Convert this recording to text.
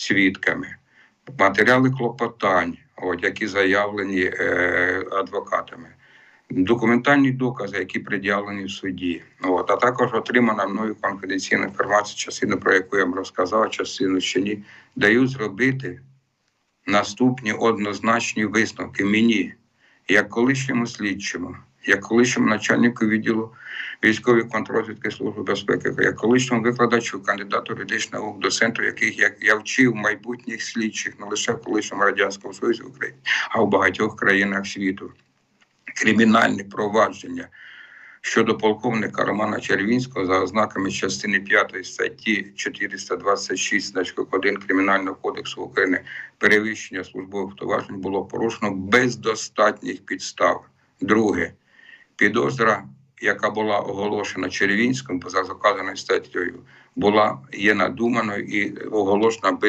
свідками, матеріали клопотань, от, які заявлені е, адвокатами, документальні докази, які пред'явлені в суді. От, а також отримана мною конфіденційна інформація, частину про яку я вам розказав, частину ще ні, дають зробити наступні однозначні висновки. Мені, як колишньому слідчому, як колишньому начальнику відділу військової контрозвідки Служби безпеки, як колишньому викладачу, кандидату юридичних наук, доцентру, яких я, я вчив майбутніх слідчих не лише в колишньому радянському Союзі України, а в багатьох країнах світу. Кримінальні провадження щодо полковника Романа Червінського за ознаками частини 5 статті 426 значок 1 Кримінального кодексу України перевищення службових повноважень було порушено без достатніх підстав. Друге, підозра, яка була оголошена Червінським поза заказаною статтею, була є надуманою і оголошена без